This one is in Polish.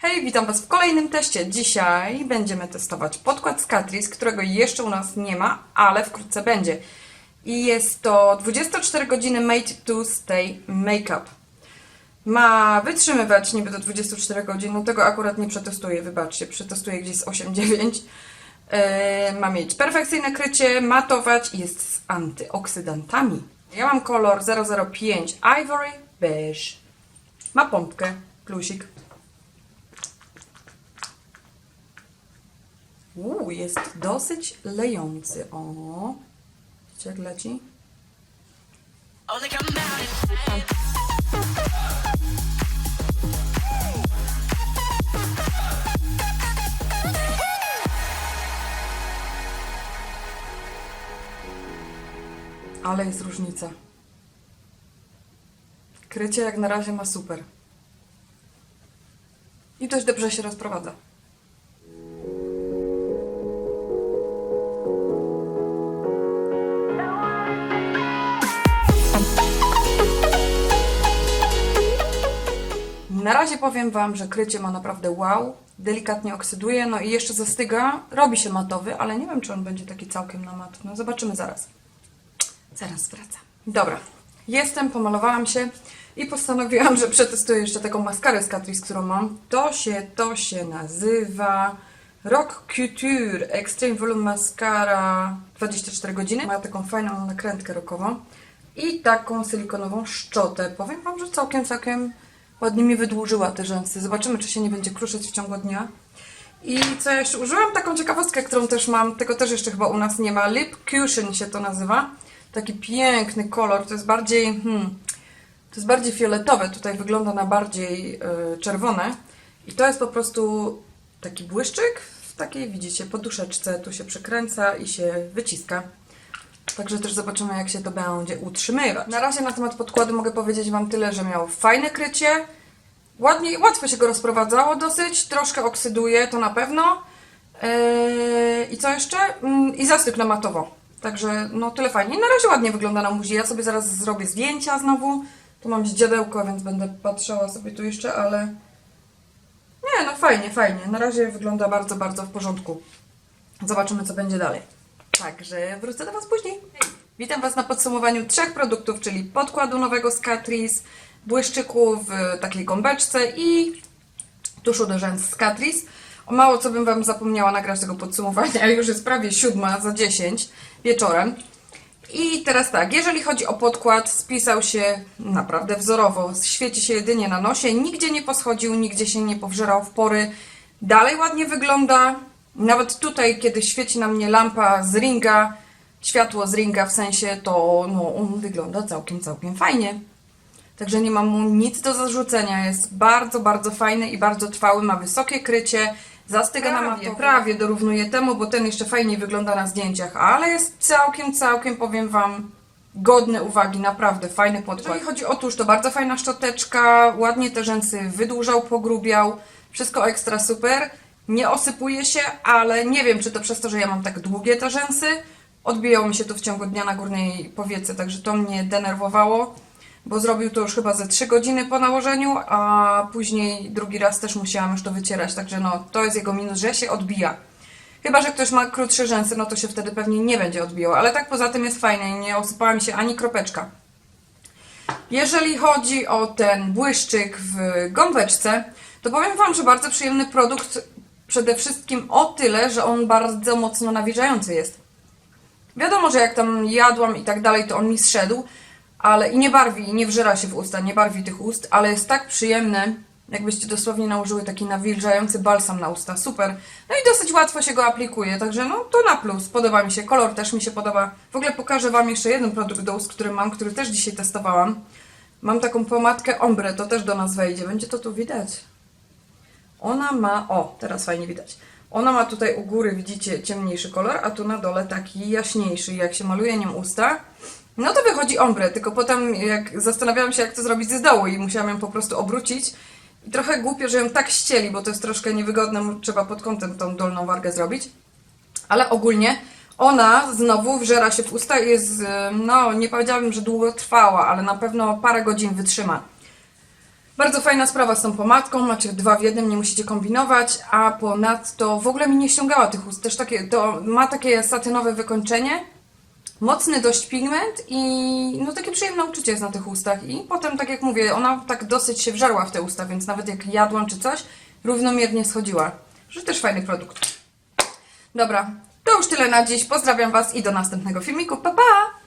Hej, witam Was w kolejnym teście. Dzisiaj będziemy testować podkład z Catrice, którego jeszcze u nas nie ma, ale wkrótce będzie. I jest to 24 godziny Made to Stay Makeup. Ma wytrzymywać niby do 24 godzin, no tego akurat nie przetestuję, wybaczcie, przetestuję gdzieś z 8-9. Yy, ma mieć perfekcyjne krycie, matować i jest z antyoksydantami. Ja mam kolor 005 Ivory Beige. Ma pompkę, plusik. Uuu, jest dosyć lejący. O, widzicie jak leci? Ale jest różnica. Krycie jak na razie ma super. I dość dobrze się rozprowadza. Na razie powiem Wam, że krycie ma naprawdę wow, delikatnie oksyduje, no i jeszcze zastyga, robi się matowy, ale nie wiem, czy on będzie taki całkiem na mat. No zobaczymy zaraz. Zaraz wracam. Dobra, jestem, pomalowałam się i postanowiłam, że przetestuję jeszcze taką maskarę z Catrice, którą mam. To się, to się nazywa Rock Couture Extreme Volume Mascara 24 godziny. Ma taką fajną nakrętkę rokową i taką silikonową szczotę. Powiem Wam, że całkiem, całkiem ładnie mi wydłużyła te rzęsy. Zobaczymy, czy się nie będzie kruszyć w ciągu dnia. I co jeszcze użyłam? Taką ciekawostkę, którą też mam, tego też jeszcze chyba u nas nie ma. Lip Cushion się to nazywa. Taki piękny kolor, to jest bardziej, hmm, to jest bardziej fioletowe, tutaj wygląda na bardziej y, czerwone. I to jest po prostu taki błyszczyk w takiej, widzicie, poduszeczce. Tu się przykręca i się wyciska. Także też zobaczymy, jak się to będzie utrzymywać. Na razie na temat podkładu mogę powiedzieć Wam tyle, że miał fajne krycie, ładnie, łatwo się go rozprowadzało dosyć, troszkę oksyduje, to na pewno. Yy, I co jeszcze? Yy, I zastyk na matowo. Także no tyle fajnie. Na razie ładnie wygląda na muzie. Ja sobie zaraz zrobię zdjęcia znowu. Tu mam ździadełko, więc będę patrzała sobie tu jeszcze, ale... Nie, no fajnie, fajnie. Na razie wygląda bardzo, bardzo w porządku. Zobaczymy, co będzie dalej. Także wrócę do Was później. Witam Was na podsumowaniu trzech produktów, czyli podkładu nowego z Catrice, błyszczyku w takiej gąbeczce i tuszu do rzęs z Catrice. O mało co bym Wam zapomniała nagrać tego podsumowania, już jest prawie siódma za 10 wieczorem. I teraz tak, jeżeli chodzi o podkład, spisał się naprawdę wzorowo. Świeci się jedynie na nosie, nigdzie nie poschodził, nigdzie się nie powżerał w pory. Dalej ładnie wygląda. Nawet tutaj, kiedy świeci na mnie lampa z ringa, światło z ringa w sensie, to no, on wygląda całkiem, całkiem fajnie. Także nie mam mu nic do zarzucenia. Jest bardzo, bardzo fajny i bardzo trwały. Ma wysokie krycie. Zastyga na mawie. Prawie dorównuje temu, bo ten jeszcze fajniej wygląda na zdjęciach, ale jest całkiem, całkiem, powiem Wam, godny uwagi. Naprawdę fajny podkład. Jeżeli chodzi o tusz, to bardzo fajna szczoteczka. Ładnie te rzęsy wydłużał, pogrubiał. Wszystko ekstra super. Nie osypuje się, ale nie wiem, czy to przez to, że ja mam tak długie te rzęsy. Odbijało mi się to w ciągu dnia na górnej powiece, także to mnie denerwowało bo zrobił to już chyba ze 3 godziny po nałożeniu, a później drugi raz też musiałam już to wycierać, także no to jest jego minus, że się odbija. Chyba, że ktoś ma krótsze rzęsy, no to się wtedy pewnie nie będzie odbijał, ale tak poza tym jest fajne i nie osypała mi się ani kropeczka. Jeżeli chodzi o ten błyszczyk w gąbeczce, to powiem Wam, że bardzo przyjemny produkt przede wszystkim o tyle, że on bardzo mocno nawilżający jest. Wiadomo, że jak tam jadłam i tak dalej, to on mi zszedł, ale i nie barwi, i nie wżera się w usta, nie barwi tych ust, ale jest tak przyjemny, jakbyście dosłownie nałożyły taki nawilżający balsam na usta, super. No i dosyć łatwo się go aplikuje, także no to na plus, podoba mi się, kolor też mi się podoba. W ogóle pokażę Wam jeszcze jeden produkt do ust, który mam, który też dzisiaj testowałam. Mam taką pomadkę Ombre, to też do nas wejdzie, będzie to tu widać. Ona ma, o, teraz fajnie widać. Ona ma tutaj u góry, widzicie, ciemniejszy kolor, a tu na dole taki jaśniejszy. Jak się maluje nią usta, no to wychodzi ombre, tylko potem jak zastanawiałam się, jak to zrobić z dołu i musiałam ją po prostu obrócić. I trochę głupio, że ją tak ścieli, bo to jest troszkę niewygodne, trzeba pod kątem tą dolną wargę zrobić. Ale ogólnie ona znowu wżera się w usta i jest, no nie powiedziałabym, że długo trwała, ale na pewno parę godzin wytrzyma. Bardzo fajna sprawa z tą pomadką, macie dwa w jednym, nie musicie kombinować, a ponadto w ogóle mi nie ściągała tych ust, też takie, to ma takie satynowe wykończenie, mocny dość pigment i no takie przyjemne uczucie jest na tych ustach i potem, tak jak mówię, ona tak dosyć się wżarła w te usta, więc nawet jak jadłam czy coś, równomiernie schodziła. Że też fajny produkt. Dobra, to już tyle na dziś, pozdrawiam Was i do następnego filmiku, pa pa!